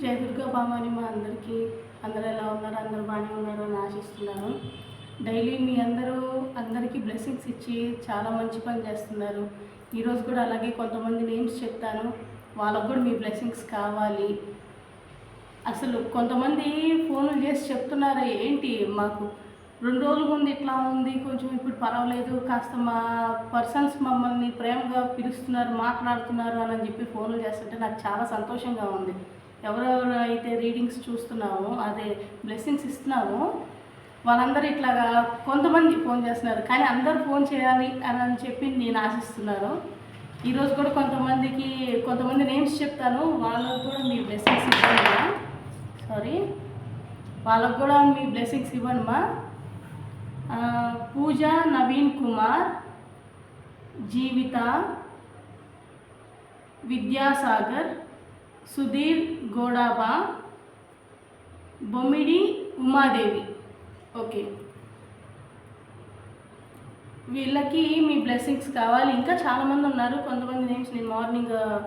జయ దుర్గా భామని మా అందరికీ అందరూ ఎలా ఉన్నారు? అందరూ బాగానే ఉన్నారు అని ఆశిస్తున్నాను. డైలీ మీ అందరూ అందరికీ బ్లెస్సింగ్స్ ఇచ్చి చాలా మంచి పని చేస్తున్నారు. ఈరోజు కూడా అలాగే కొంతమంది నేమ్స్ చెప్తాను. వాళ్ళకు కూడా మీ బ్లెస్సింగ్స్ కావాలి. అసలు కొంతమంది ఫోన్లు చేసి చెప్తున్నారు ఏంటి మాకు రెండు రోజుల ముందు ఇట్లా ఉంది కొంచెం ఇప్పుడు పర్వాలేదు కాస్త మా పర్సన్స్ మమ్మల్ని ప్రేమగా పిలుస్తున్నారు మాట్లాడుతున్నారు అని చెప్పి ఫోన్లు చేస్తుంటే నాకు చాలా సంతోషంగా ఉంది. ఎవరెవరు అయితే రీడింగ్స్ చూస్తున్నామో అదే బ్లెస్సింగ్స్ ఇస్తున్నామో వాళ్ళందరూ ఇట్లాగా కొంతమంది ఫోన్ చేస్తున్నారు. కానీ అందరూ ఫోన్ చేయాలి అని అని చెప్పి నేను ఆశిస్తున్నాను. ఈరోజు కూడా కొంతమందికి కొంతమంది నేమ్స్ చెప్తాను. వాళ్ళకు కూడా మీ బ్లెస్సింగ్స్ ఇవ్వండి సారీ వాళ్ళకు కూడా మీ బ్లెస్సింగ్స్ ఇవ్వండి మా. పూజ నవీన్ కుమార్ జీవిత విద్యాసాగర్ సుధీర్ గోడాబా బొమ్మిడి ఉమాదేవి. ఓకే. వీళ్ళకి మీ బ్లెస్సింగ్స్ కావాలి. ఇంకా చాలామంది ఉన్నారు. కొంతమంది నేమ్స్ నేను మార్నింగ్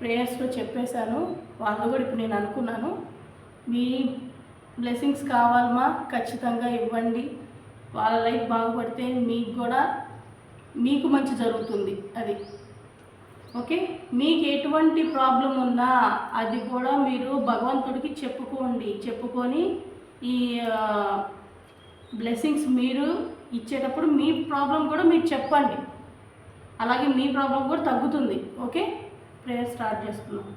ప్రేయర్స్లో చెప్పేశాను. వాళ్ళు కూడా ఇప్పుడు నేను అనుకున్నాను. మీ బ్లెస్సింగ్స్ కావాలమా ఖచ్చితంగా ఇవ్వండి. వాళ్ళ లైఫ్ బాగుపడితే మీకు కూడా మీకు మంచి జరుగుతుంది. అది. ఓకే? మీకు ఎటువంటి ప్రాబ్లం ఉన్నా అది కూడా మీరు భగవంతుడికి చెప్పుకోండి. చెప్పుకొని ఈ బ్లెస్సింగ్స్ మీరు ఇచ్చేటప్పుడు మీ ప్రాబ్లం కూడా మీరు చెప్పండి. అలాగే మీ ప్రాబ్లం కూడా తగ్గుతుంది. ఓకే? ప్రేయర్ స్టార్ట్ చేసుకున్నాం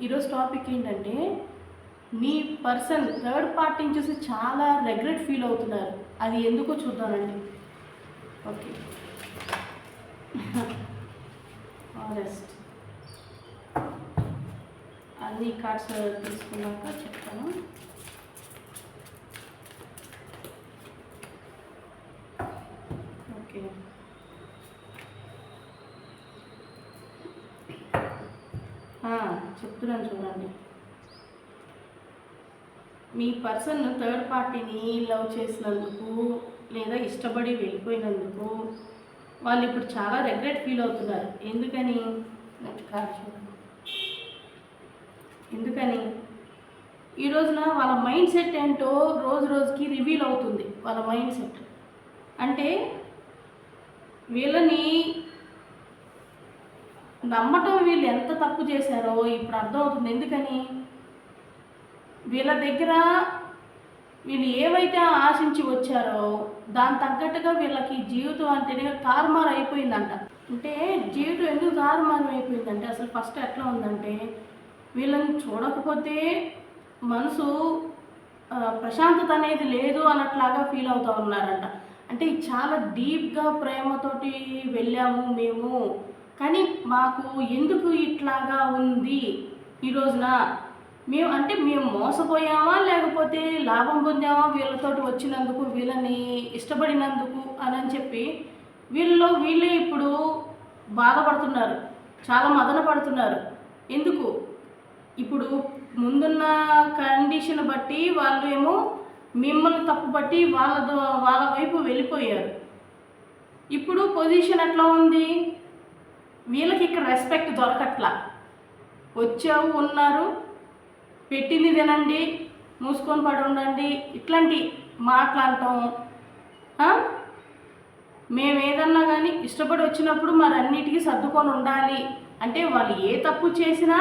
ఈరోజు టాపిక్ ఏంటంటే మీ పర్సన్ థర్డ్ పార్టీని చూసి చాలా రెగ్రెట్ ఫీల్ అవుతున్నారు. అది ఎందుకో చూద్దామండి. ఓకే ఆరెస్ట్ అన్ని కార్డ్స్ తీసుకున్నాక చెప్తాను ఓకే ఆ, చెప్తున్నాను చూడండి. మీ పర్సన్ థర్డ్ పార్టీని లవ్ చేసినందుకు లేదా ఇష్టపడి వెళ్ళిపోయినందుకు వాళ్ళు ఇప్పుడు చాలా రెగ్రెట్ ఫీల్ అవుతున్నారు. ఎందుకని? ఎందుకని? ఈ రోజున వాళ్ళ మైండ్ సెట్ ఏంటో రోజు రోజుకి రివీల్ అవుతుంది. వాళ్ళ మైండ్ సెట్ అంటే వీళ్ళని నమ్మటం వీళ్ళు ఎంత తప్పు చేశారో ఇప్పుడు అర్థమవుతుంది. ఎందుకని? వీళ్ళ దగ్గర వీళ్ళు ఏవైతే ఆశించి వచ్చారో దాని తగ్గట్టుగా వీళ్ళకి జీవితం అంటేనే తారుమారు అయిపోయిందంట. అంటే జీవితం ఎందుకు తారుమారు అయిపోయిందంటే అసలు ఫస్ట్ ఎట్లా ఉందంటే వీళ్ళని చూడకపోతే మనసు ప్రశాంతత అనేది లేదు అన్నట్లాగా ఫీల్ అవుతూ ఉన్నారంట. అంటే చాలా డీప్గా ప్రేమతోటి వెళ్ళాము మేము. కానీ మాకు ఎందుకు ఇట్లాగా ఉంది ఈ రోజున? మేము అంటే మేము మోసపోయామా? లేకపోతే లాభం పొందామా? వీళ్ళతోటి వచ్చినందుకు వీళ్ళని ఇష్టపడినందుకు అని అని చెప్పి వీళ్ళలో వీళ్ళే ఇప్పుడు బాధపడుతున్నారు. చాలా మదన పడుతున్నారు. ఎందుకు? ఇప్పుడు ముందున్న కండిషన్ బట్టి వాళ్ళు ఏమో మిమ్మల్ని తప్పు బట్టి వాళ్ళ వాళ్ళ వైపు వెళ్ళిపోయారు. ఇప్పుడు పొజిషన్ ఎట్లా ఉంది? వీళ్ళకి ఇక్కడ రెస్పెక్ట్ దొరకట్లా. వచ్చావు ఉన్నారు పెట్టింది తినండి మూసుకొని పడి ఉండండి ఇట్లాంటి మాట్లాడటం మేము ఏదన్నా కానీ ఇష్టపడి వచ్చినప్పుడు మరి అన్నిటికీ సర్దుకొని ఉండాలి. అంటే వాళ్ళు ఏ తప్పు చేసినా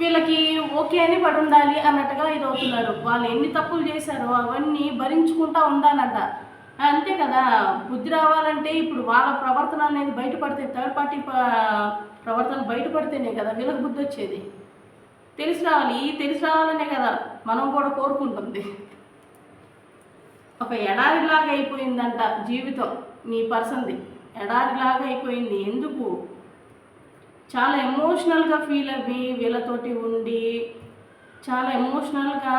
వీళ్ళకి ఓకే అని పడి ఉండాలి అన్నట్టుగా ఇది అవుతున్నారు వాళ్ళు ఎన్ని తప్పులు చేశారో అవన్నీ భరించుకుంటా ఉండాలంట. అంతే కదా. బుద్ధి రావాలంటే ఇప్పుడు వాళ్ళ ప్రవర్తన అనేది బయటపడితే థర్డ్ పార్టీ ప్రవర్తన బయటపడితేనే కదా వీళ్ళకి బుద్ధి వచ్చేది. తెలిసి రావాలి. ఈ తెలిసి రావాలనే కదా మనం కూడా కోరుకుంటుంది. ఒక ఎడారిలాగా అయిపోయిందంట జీవితం నీ పర్సన్ది. ఎడారిలాగా అయిపోయింది. ఎందుకు? చాలా ఎమోషనల్గా ఫీల్ అవ్వి వీళ్ళతోటి ఉండి చాలా ఎమోషనల్గా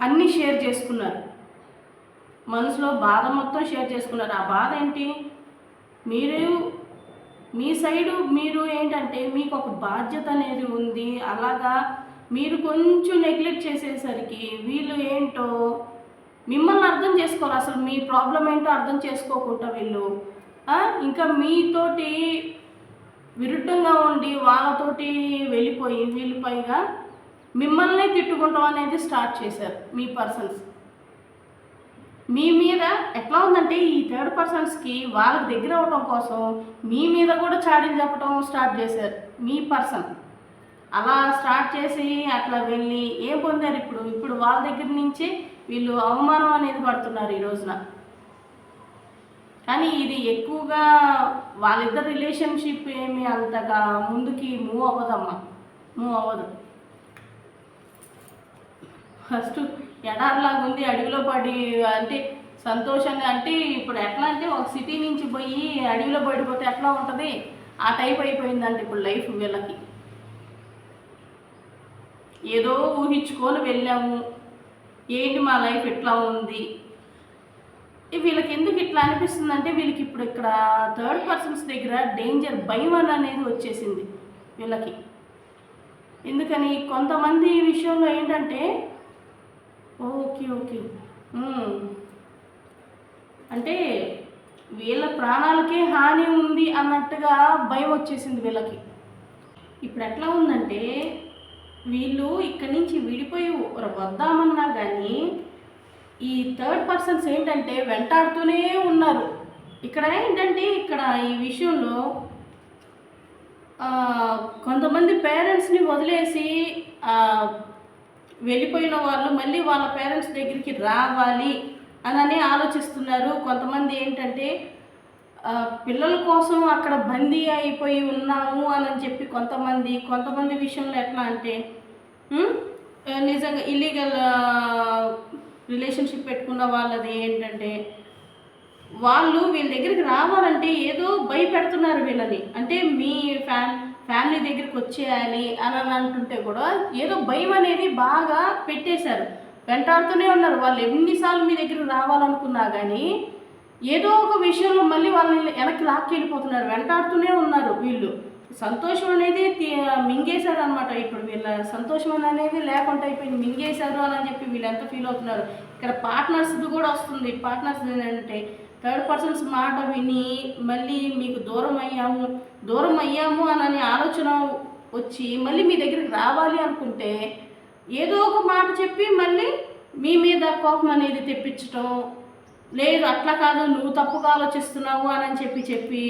అన్నీ షేర్ చేసుకున్నారు. మనసులో బాధ మొత్తం షేర్ చేసుకున్నారు. ఆ బాధ ఏంటి? మీరు మీ సైడు మీరు ఏంటంటే మీకు ఒక బాధ్యత అనేది ఉంది. అలాగా మీరు కొంచెం నెగ్లెక్ట్ చేసేసరికి వీళ్ళు ఏంటో మిమ్మల్ని అర్థం చేసుకోవాలి అసలు మీ ప్రాబ్లం ఏంటో అర్థం చేసుకోకుండా వీళ్ళు. ఇంకా మీతోటి విరుద్ధంగా ఉండి వాళ్ళతోటి వెళ్ళిపోయి వీళ్ళు పైగా మిమ్మల్ని తిట్టుకుంటాం అనేది స్టార్ట్ చేశారు మీ పర్సన్స్ మీ మీద ఎట్లా ఉందంటే ఈ థర్డ్ పర్సన్స్కి వాళ్ళకి దగ్గర అవటం కోసం మీ మీద కూడా చాడీలు చెప్పడం స్టార్ట్ చేశారు. మీ పర్సన్ అలా స్టార్ట్ చేసి అట్లా వెళ్ళి ఏం పొందారు ఇప్పుడు? ఇప్పుడు వాళ్ళ దగ్గర నుంచి వీళ్ళు అవమానం అనేది పడుతున్నారు ఈ రోజున. కానీ ఇది ఎక్కువగా వాళ్ళిద్దరు రిలేషన్షిప్ ఏమి అంతగా ముందుకి మూవ్ అవ్వదమ్మా. మూవ్ అవ్వదు. ఫస్ట్ ఎడారిలాగా ఉంది అడవిలో పడి అంటే సంతోషంగా అంటే ఇప్పుడు ఎట్లా అంటే ఒక సిటీ నుంచి పోయి అడవిలో పడిపోతే ఎట్లా ఉంటుంది? ఆ టైప్ అయిపోయిందండి ఇప్పుడు లైఫ్ వీళ్ళకి. ఏదో ఊహించుకొని వెళ్ళాము. ఏంటి మా లైఫ్ ఎట్లా ఉంది? వీళ్ళకి ఎందుకు ఇట్లా అనిపిస్తుంది అంటే వీళ్ళకి ఇప్పుడు ఇక్కడ థర్డ్ పర్సన్స్ దగ్గర డేంజర్ భయం అని అనేది వచ్చేసింది వీళ్ళకి. ఎందుకని? కొంతమంది విషయంలో ఏంటంటే ఓకే ఓకే. అంటే వీళ్ళ ప్రాణాలకే హాని ఉంది అన్నట్టుగా భయం వచ్చేసింది వీళ్ళకి. ఇప్పుడు ఎట్లా ఉందంటే వీళ్ళు ఇక్కడి నుంచి విడిపోయి వద్దామన్నా కానీ ఈ థర్డ్ పర్సన్స్ ఏంటంటే వెంటాడుతూనే ఉన్నారు. ఇక్కడ ఏంటంటే ఇక్కడ ఈ విషయంలో కొంతమంది పేరెంట్స్ని వదిలేసి వెళ్ళిపోయిన వాళ్ళు మళ్ళీ వాళ్ళ పేరెంట్స్ దగ్గరికి రావాలి అని ఆలోచిస్తున్నారు. కొంతమంది ఏంటంటే పిల్లల కోసం అక్కడ బందీ అయిపోయి ఉన్నాము అని చెప్పి కొంతమంది కొంతమంది విషయంలో ఎట్లా అంటే నిజంగా ఇల్లీగల్ రిలేషన్షిప్ పెట్టుకున్న వాళ్ళది ఏంటంటే వాళ్ళు వీళ్ళ దగ్గరికి రావాలంటే ఏదో భయపెడుతున్నారు వీళ్ళని. అంటే మీ ఫ్యామిలీ ఫ్యామిలీ దగ్గరికి వచ్చేయాలి అని అని అంటుంటే కూడా ఏదో భయం అనేది బాగా పెట్టేశారు. వెంటాడుతూనే ఉన్నారు. వాళ్ళు ఎన్నిసార్లు మీ దగ్గర రావాలనుకున్నా కానీ ఏదో ఒక విషయంలో మళ్ళీ వాళ్ళని వెనక్కి లాక్కి వెళ్ళిపోతున్నారు వెంటాడుతూనే ఉన్నారు వీళ్ళు. సంతోషం అనేది మింగేశారు అనమాట ఇప్పుడు వీళ్ళ సంతోషం అనేది లేకుండా అయిపోయింది. మింగేశారు అని చెప్పి వీళ్ళు ఎంత ఫీల్ అవుతున్నారు? ఇక్కడ పార్ట్నర్స్ది కూడా వస్తుంది. పార్ట్నర్స్ ఏంటంటే థర్డ్ పర్సన్స్ మాట విని మళ్ళీ మీకు దూరం అయ్యాము. దూరం అయ్యాము అని ఆలోచన వచ్చి మళ్ళీ మీ దగ్గరికి రావాలి అనుకుంటే ఏదో ఒక మాట చెప్పి మళ్ళీ మీ మీద కోపం అనేది తెప్పించటం. లేదు అట్లా కాదు నువ్వు తప్పుగా ఆలోచిస్తున్నావు అని చెప్పి చెప్పి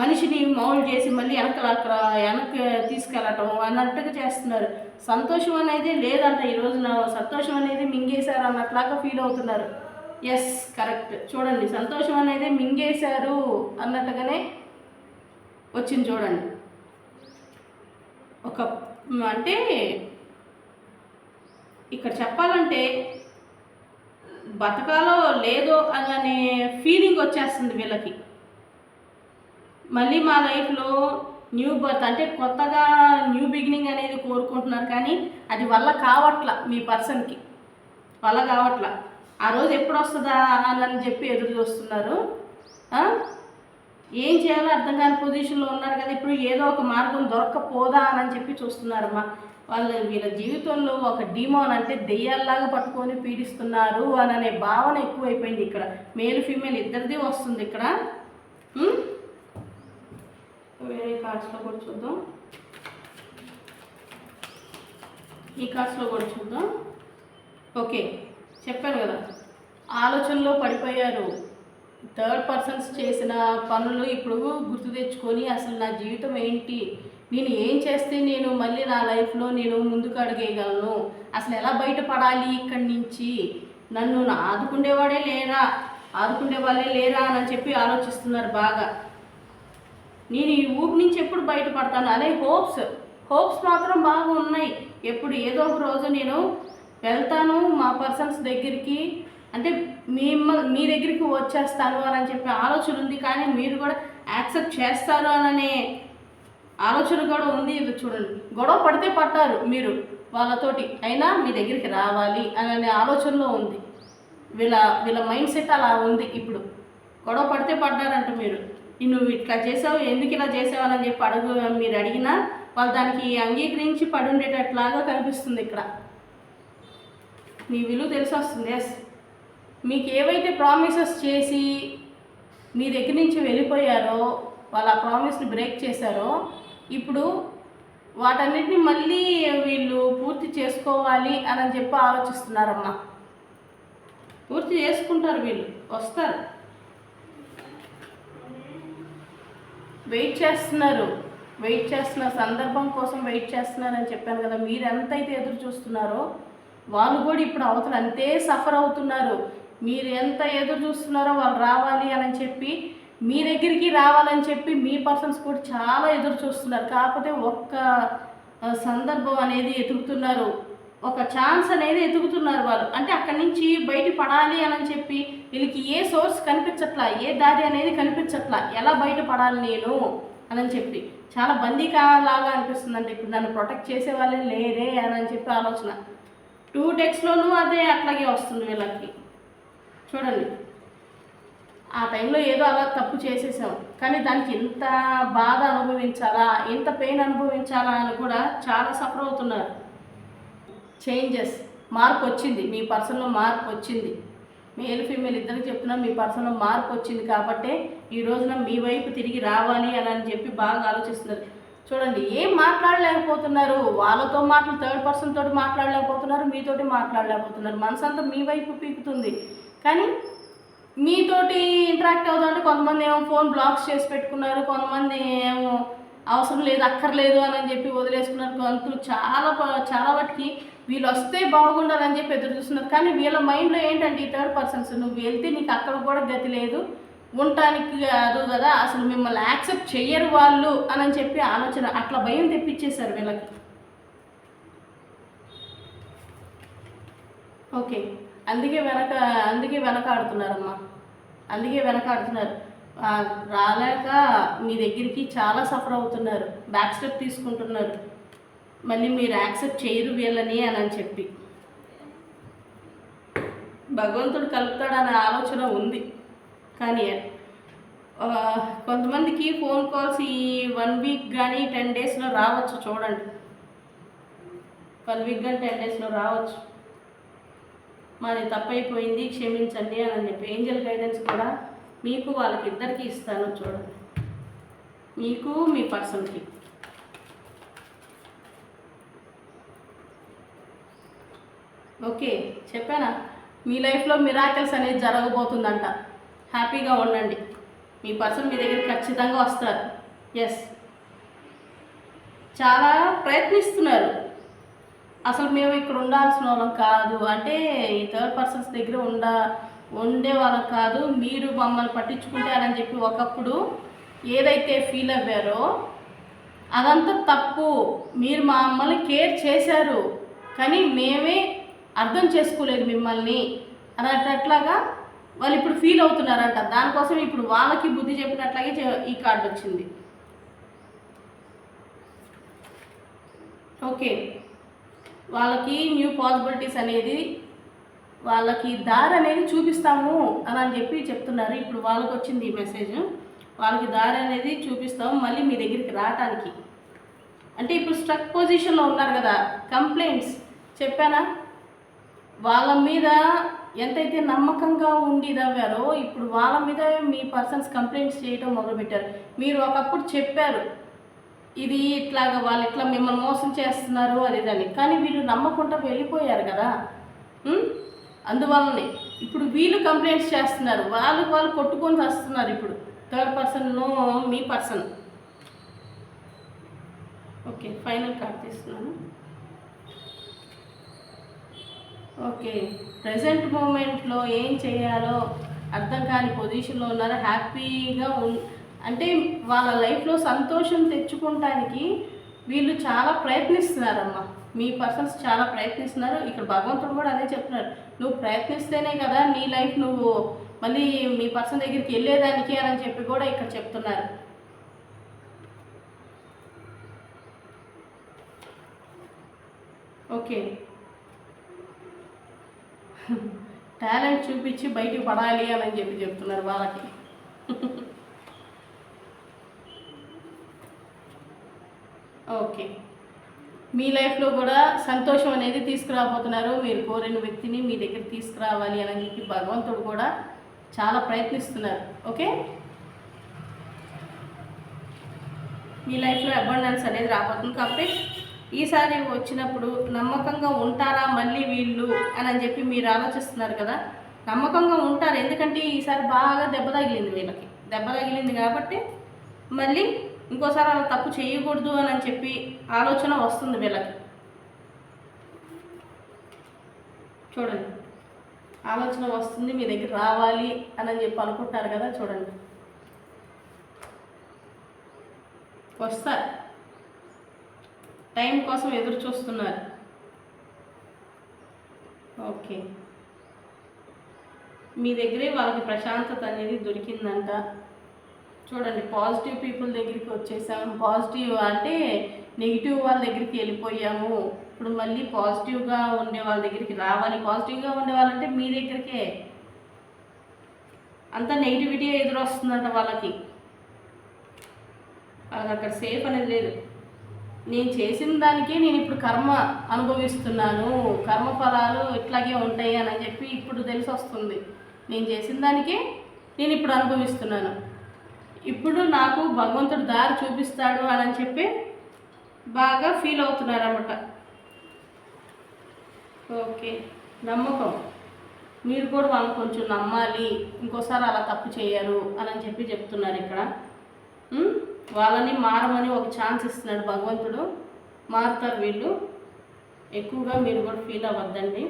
మనిషిని మౌల్డ్ చేసి మళ్ళీ వెనక అక్కడ వెనక్కి తీసుకెళ్ళటం అన్నట్టుగా చేస్తున్నారు. సంతోషం అనేది లేదంట ఈ రోజున సంతోషం అనేది మింగేశారు అన్నట్లాగా ఫీల్ అవుతున్నారు. ఎస్ కరెక్ట్ చూడండి సంతోషం అనేది మింగేశారు అన్నట్టుగానే వచ్చింది చూడండి. ఒక అంటే ఇక్కడ చెప్పాలంటే బతకాలో లేదో అనే ఫీలింగ్ వచ్చేస్తుంది వీళ్ళకి. మళ్ళీ మా లైఫ్లో న్యూ బర్త్ అంటే కొత్తగా న్యూ బిగినింగ్ అనేది కోరుకుంటున్నారు కానీ అది వల్ల కావట్ల మీ పర్సన్కి వల్ల కావట్ల. ఆ రోజు ఎప్పుడు వస్తుందా అని చెప్పి ఎదురు చూస్తున్నారు. ఏం చేయాలో అర్థం కాని పొజిషన్లో ఉన్నారు కదా ఇప్పుడు ఏదో ఒక మార్గం దొరక్కపోదా అని చెప్పి చూస్తున్నారమ్మా. వాళ్ళు వీళ్ళ జీవితంలో ఒక డిమోన్ అంటే దెయ్యాల్లాగా పట్టుకొని పీడిస్తున్నారు అని అనే భావన ఎక్కువైపోయింది ఇక్కడ. మేల్ ఫీమేల్ ఇద్దరిది వస్తుంది ఇక్కడ. వేరే కార్డ్స్లో కూడా చూద్దాం. ఈ కార్డ్స్లో కూడా చూద్దాం. ఓకే. చెప్పాను కదా. ఆలోచనలో పడిపోయారు థర్డ్ పర్సన్స్ చేసిన పనులు ఇప్పుడు గుర్తు తెచ్చుకొని అసలు నా జీవితం ఏంటి? నేను ఏం చేస్తే నేను మళ్ళీ నా లైఫ్లో నేను ముందుకు అడిగేయగలను? అసలు ఎలా బయటపడాలి ఇక్కడి నుంచి? నన్ను నా లేరా? ఆదుకునే వాళ్ళే లేరా అని చెప్పి ఆలోచిస్తున్నారు బాగా. నేను ఈ ఊరి నుంచి ఎప్పుడు బయటపడతాను? అదే హోప్స్ హోప్స్ మాత్రం బాగా ఉన్నాయి. ఎప్పుడు ఏదో ఒక రోజు నేను వెళ్తాను మా పర్సన్స్ దగ్గరికి. అంటే మీ మీ దగ్గరికి వచ్చేస్తాను అని చెప్పి ఆలోచన ఉంది కానీ మీరు కూడా యాక్సెప్ట్ చేస్తారు అననే ఆలోచన కూడా ఉంది. ఇది చూడండి. గొడవ పడితే పట్టారు మీరు వాళ్ళతోటి. అయినా మీ దగ్గరికి రావాలి అనే ఆలోచనలో ఉంది. వీళ్ళ వీళ్ళ మైండ్ సెట్ అలా ఉంది ఇప్పుడు. గొడవ పడితే పడ్డారంట మీరు. నువ్వు ఇట్లా చేసావు ఎందుకు ఇలా చేసావు అని చెప్పి అడుగు మీరు అడిగినా వాళ్ళు దానికి అంగీకరించి పడుండేటట్లాగా కనిపిస్తుంది ఇక్కడ. మీ విలువ తెలిసి వస్తుంది. ఎస్ మీకు ఏవైతే ప్రామిసెస్ చేసి మీ దగ్గర నుంచి వెళ్ళిపోయారో వాళ్ళ ఆ ప్రామిస్ని బ్రేక్ చేశారో ఇప్పుడు వాటన్నిటిని మళ్ళీ వీళ్ళు పూర్తి చేసుకోవాలి అని చెప్పి ఆలోచిస్తున్నారమ్మా. పూర్తి చేసుకుంటారు వీళ్ళు. వస్తారు. వెయిట్ చేస్తున్నారు. వెయిట్ చేస్తున్న సందర్భం కోసం వెయిట్ చేస్తున్నారని చెప్పాను కదా. మీరు ఎంతైతే ఎదురు చూస్తున్నారో వాళ్ళు కూడా ఇప్పుడు అవతల అంతే సఫర్ అవుతున్నారు. మీరు ఎంత ఎదురు చూస్తున్నారో వాళ్ళు రావాలి అని చెప్పి మీ దగ్గరికి రావాలని చెప్పి మీ పర్సన్స్ కూడా చాలా ఎదురు చూస్తున్నారు. కాకపోతే ఒక్క సందర్భం అనేది ఎతుకుతున్నారు ఒక ఛాన్స్ అనేది ఎతుకుతున్నారు వాళ్ళు. అంటే అక్కడి నుంచి బయట పడాలి అని చెప్పి వీళ్ళకి ఏ సోర్స్ కనిపించట్లా ఏ దారి అనేది కనిపించట్లా ఎలా బయట పడాలి నేను అని చెప్పి. చాలా బందీకాలాగా అనిపిస్తుంది అంటే ఇప్పుడు నన్ను ప్రొటెక్ట్ చేసే వాళ్ళే లేరే అని చెప్పి ఆలోచన. టూ టెక్స్ట్లోనూ అదే అట్లాగే వస్తుంది వీళ్ళకి. చూడండి. ఆ టైంలో ఏదో అలా తప్పు చేసేసాం. కానీ దానికి ఎంత బాధ అనుభవించాలా ఎంత పెయిన్ అనుభవించాలా అని కూడా చాలా సఫర్ అవుతున్నారు. చేంజెస్. మార్పు వచ్చింది. మీ పర్సన్లో మార్పు వచ్చింది. మేల్ ఫీమేల్ ఇద్దరికి చెప్తున్నా మీ పర్సన్లో మార్పు వచ్చింది కాబట్టే ఈ రోజున మీ వైపు తిరిగి రావాలి అని అని చెప్పి బాగా ఆలోచిస్తున్నారు. చూడండి ఏం మాట్లాడలేకపోతున్నారు? వాళ్ళతో మాటలు థర్డ్ పర్సన్ తోటి మాట్లాడలేకపోతున్నారు మీతోటి మాట్లాడలేకపోతున్నారు. మనసంతా అంతా మీ వైపు పీకుతుంది. కానీ మీతోటి ఇంటరాక్ట్ అవుతుంటే కొంతమంది ఏమో ఫోన్ బ్లాక్స్ చేసి పెట్టుకున్నారు కొంతమంది ఏమో అవసరం లేదు అక్కర్లేదు అని చెప్పి వదిలేసుకున్నారు. కొంత చాలా చాలా వాటికి వీళ్ళు వస్తే బాగుండాలని చెప్పి ఎదురు చూస్తున్నారు. కానీ వీళ్ళ మైండ్లో ఏంటంటే ఈ థర్డ్ పర్సన్స్ నువ్వు వెళ్తే నీకు అక్కడ కూడా గతి లేదు. ఉండటానికి కాదు కదా అసలు మిమ్మల్ని యాక్సెప్ట్ చెయ్యరు వాళ్ళు అని చెప్పి ఆలోచన అట్లా భయం తెప్పించేశారు వీళ్ళకి. ఓకే అందుకే వెనక అందుకే వెనకాడుతున్నారమ్మా. అందుకే వెనకాడుతున్నారు. రాలేక మీ దగ్గరికి చాలా సఫర్ అవుతున్నారు బ్యాక్ స్టెప్ తీసుకుంటున్నారు. మళ్ళీ మీరు యాక్సెప్ట్ చేయరు వీళ్ళని అని అని చెప్పి. భగవంతుడు కలుపుతాడనే ఆలోచన ఉంది. కానీ కొంతమందికి ఫోన్ కాల్స్ ఈ వన్ వీక్ కానీ టెన్ డేస్లో రావచ్చు చూడండి. వన్ వీక్ కానీ టెన్ డేస్లో రావచ్చు. మాది తప్పైపోయింది క్షమించండి అని చెప్పి ఏంజల్ గైడెన్స్ కూడా మీకు వాళ్ళకి ఇద్దరికి ఇస్తాను చూడండి. మీకు మీ పర్సన్కి. ఓకే చెప్పానా? మీ లైఫ్లో మిరాకిల్స్ అనేది జరగబోతుందంట. హ్యాపీగా ఉండండి. మీ పర్సన్ మీ దగ్గర ఖచ్చితంగా వస్తారు. ఎస్ చాలా ప్రయత్నిస్తున్నారు. అసలు మేము ఇక్కడ ఉండాల్సిన వాళ్ళం కాదు. అంటే ఈ థర్డ్ పర్సన్స్ దగ్గర ఉండ ఉండే వాళ్ళం కాదు. మీరు మమ్మల్ని పట్టించుకుంటారని చెప్పి ఒకప్పుడు ఏదైతే ఫీల్ అవ్వారో అదంతా తప్పు. మీరు మమ్మల్ని కేర్ చేశారు. కానీ మేమే అర్థం చేసుకోలేదు మిమ్మల్ని. అనేటట్లాగా వాళ్ళు ఇప్పుడు ఫీల్ అవుతున్నారంట. దానికోసం ఇప్పుడు వాళ్ళకి బుద్ధి చెప్పినట్లాగే ఈ కార్డు వచ్చింది. ఓకే. వాళ్ళకి న్యూ పాసిబిలిటీస్ అనేది వాళ్ళకి దారి అనేది చూపిస్తాము అని అని చెప్పి చెప్తున్నారు. ఇప్పుడు వాళ్ళకి వచ్చింది ఈ మెసేజ్ వాళ్ళకి దారి అనేది చూపిస్తాము మళ్ళీ మీ దగ్గరికి రావటానికి. అంటే ఇప్పుడు స్ట్రక్ పొజిషన్లో ఉన్నారు కదా కంప్లైంట్స్ చెప్పానా? వాళ్ళ మీద ఎంతైతే నమ్మకంగా ఉండి ఇదవ్వారో ఇప్పుడు వాళ్ళ మీద మీ పర్సన్స్ కంప్లైంట్స్ చేయటం మొదలుపెట్టారు. మీరు ఒకప్పుడు చెప్పారు ఇది ఇట్లాగా వాళ్ళు ఇట్లా మిమ్మల్ని మోసం చేస్తున్నారు అది ఇదని కానీ వీళ్ళు నమ్మకుండా వెళ్ళిపోయారు కదా. అందువల్లనే ఇప్పుడు వీళ్ళు కంప్లైంట్స్ చేస్తున్నారు వాళ్ళు వాళ్ళు కొట్టుకొని వస్తున్నారు ఇప్పుడు. థర్డ్ పర్సన్ను మీ పర్సన్ ఓకే ఫైనల్ కార్డ్ తీస్తున్నాను. ఓకే. ప్రజెంట్ మూమెంట్లో ఏం చేయాలో అర్థం కాని పొజిషన్లో ఉన్నారు? హ్యాపీగా ఉన్ అంటే వాళ్ళ లైఫ్లో సంతోషం తెచ్చుకోవటానికి వీళ్ళు చాలా ప్రయత్నిస్తున్నారమ్మా. మీ పర్సన్స్ చాలా ప్రయత్నిస్తున్నారు. ఇక్కడ భగవంతుడు కూడా అదే చెప్తున్నారు. నువ్వు ప్రయత్నిస్తేనే కదా నీ లైఫ్ నువ్వు మళ్ళీ మీ పర్సన్ దగ్గరికి వెళ్ళేదానికి అని చెప్పి కూడా ఇక్కడ చెప్తున్నారు. ఓకే. టాలెంట్ చూపించి బయటికి పడాలి అని చెప్పి చెప్తున్నారు వాళ్ళకి. ఓకే. మీ లైఫ్లో కూడా సంతోషం అనేది తీసుకురాబోతున్నారు. మీరు కోరిన వ్యక్తిని మీ దగ్గర తీసుకురావాలి అని చెప్పి భగవంతుడు కూడా చాలా ప్రయత్నిస్తున్నారు. ఓకే? మీ లైఫ్లో అబండెన్స్ అనేది రాబోతుంది కాబట్టి ఈసారి వచ్చినప్పుడు నమ్మకంగా ఉంటారా మళ్ళీ వీళ్ళు అని అని చెప్పి మీరు ఆలోచిస్తున్నారు కదా? నమ్మకంగా ఉంటారు. ఎందుకంటే ఈసారి బాగా దెబ్బ తగిలింది వీళ్ళకి. దెబ్బ తగిలింది కాబట్టి మళ్ళీ ఇంకోసారి అలా తప్పు చేయకూడదు అని అని చెప్పి ఆలోచన వస్తుంది వీళ్ళకి. చూడండి. ఆలోచన వస్తుంది మీ దగ్గర రావాలి అని చెప్పి అనుకుంటారు కదా చూడండి. వస్తారు. టైం కోసం ఎదురు చూస్తున్నారు. ఓకే. మీ దగ్గరే వాళ్ళకి ప్రశాంతత అనేది దొరికిందంట. చూడండి పాజిటివ్ పీపుల్ దగ్గరికి వచ్చేసాము పాజిటివ్ అంటే నెగిటివ్ వాళ్ళ దగ్గరికి వెళ్ళిపోయాము. ఇప్పుడు మళ్ళీ పాజిటివ్గా ఉండే వాళ్ళ దగ్గరికి రావాలి. పాజిటివ్గా ఉండే వాళ్ళంటే మీ దగ్గరికే. అంతా నెగిటివిటీ ఎదురొస్తుందంట వాళ్ళకి. వాళ్ళకి అక్కడ సేఫ్ అనేది లేదు. నేను చేసిన దానికే నేను ఇప్పుడు కర్మ అనుభవిస్తున్నాను. కర్మ ఫలాలు ఇట్లాగే ఉంటాయి అని చెప్పి ఇప్పుడు తెలిసి వస్తుంది. నేను చేసిన దానికే నేను ఇప్పుడు అనుభవిస్తున్నాను. ఇప్పుడు నాకు భగవంతుడు దారి చూపిస్తాడు అని చెప్పి బాగా ఫీల్ అవుతున్నారన్నమాట. ఓకే నమ్మకం. మీరు కూడా వాళ్ళు కొంచెం నమ్మాలి. ఇంకోసారి అలా తప్పు చేయరు అని చెప్పి చెప్తున్నారు ఇక్కడ. వాళ్ళని మారమని ఒక ఛాన్స్ ఇస్తున్నాడు భగవంతుడు. మారుతారు వీళ్ళు. ఎక్కువగా మీరు కూడా ఫీల్ అవ్వద్దండి.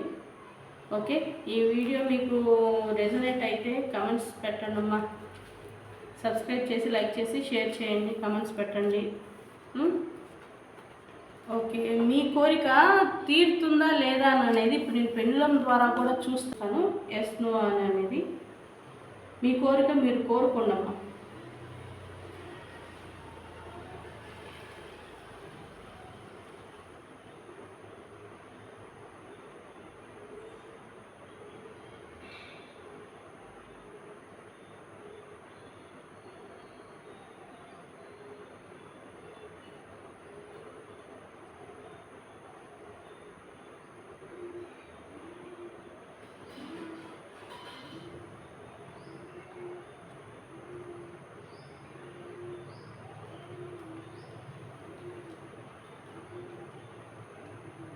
ఓకే? ఈ వీడియో మీకు రెజనేట్ అయితే కమెంట్స్ పెట్టండి అమ్మా సబ్స్క్రైబ్ చేసి లైక్ చేసి షేర్ చేయండి కమెంట్స్ పెట్టండి. ఓకే. మీ కోరిక తీరుతుందా లేదా అని అనేది ఇప్పుడు నేను పెండులం ద్వారా కూడా చూస్తాను. ఎస్ నో అని అనేది. మీ కోరిక మీరు కోరుకోండమ్మా.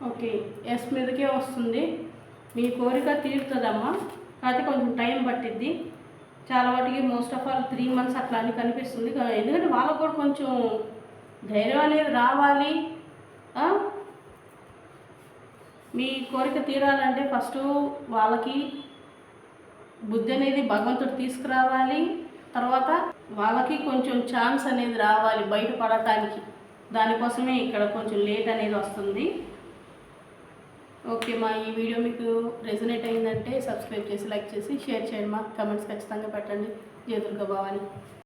ఓకే ఎస్ మీదకే వస్తుంది. మీ కోరిక తీరుతుందమ్మా. కాకపోతే కొంచెం టైం పట్టిద్ది. చాలా వాటికి most of all three months అట్లా అని కనిపిస్తుంది. ఎందుకంటే వాళ్ళకు కూడా కొంచెం ధైర్యం అనేది రావాలి. మీ కోరిక తీరాలంటే ఫస్ట్ వాళ్ళకి బుద్ధి అనేది భగవంతుడు తీసుకురావాలి. తర్వాత వాళ్ళకి కొంచెం ఛాన్స్ అనేది రావాలి బయటపడటానికి దానికోసమే ఇక్కడ కొంచెం లేట్ అనేది వస్తుంది. ఓకే మా ఈ వీడియో మీకు రెజనేట్ అయిందంటే సబ్స్క్రైబ్ చేసి లైక్ చేసి షేర్ చేయండి మా కమెంట్స్ ఖచ్చితంగా పెట్టండి. జయదుర్గ భవాని.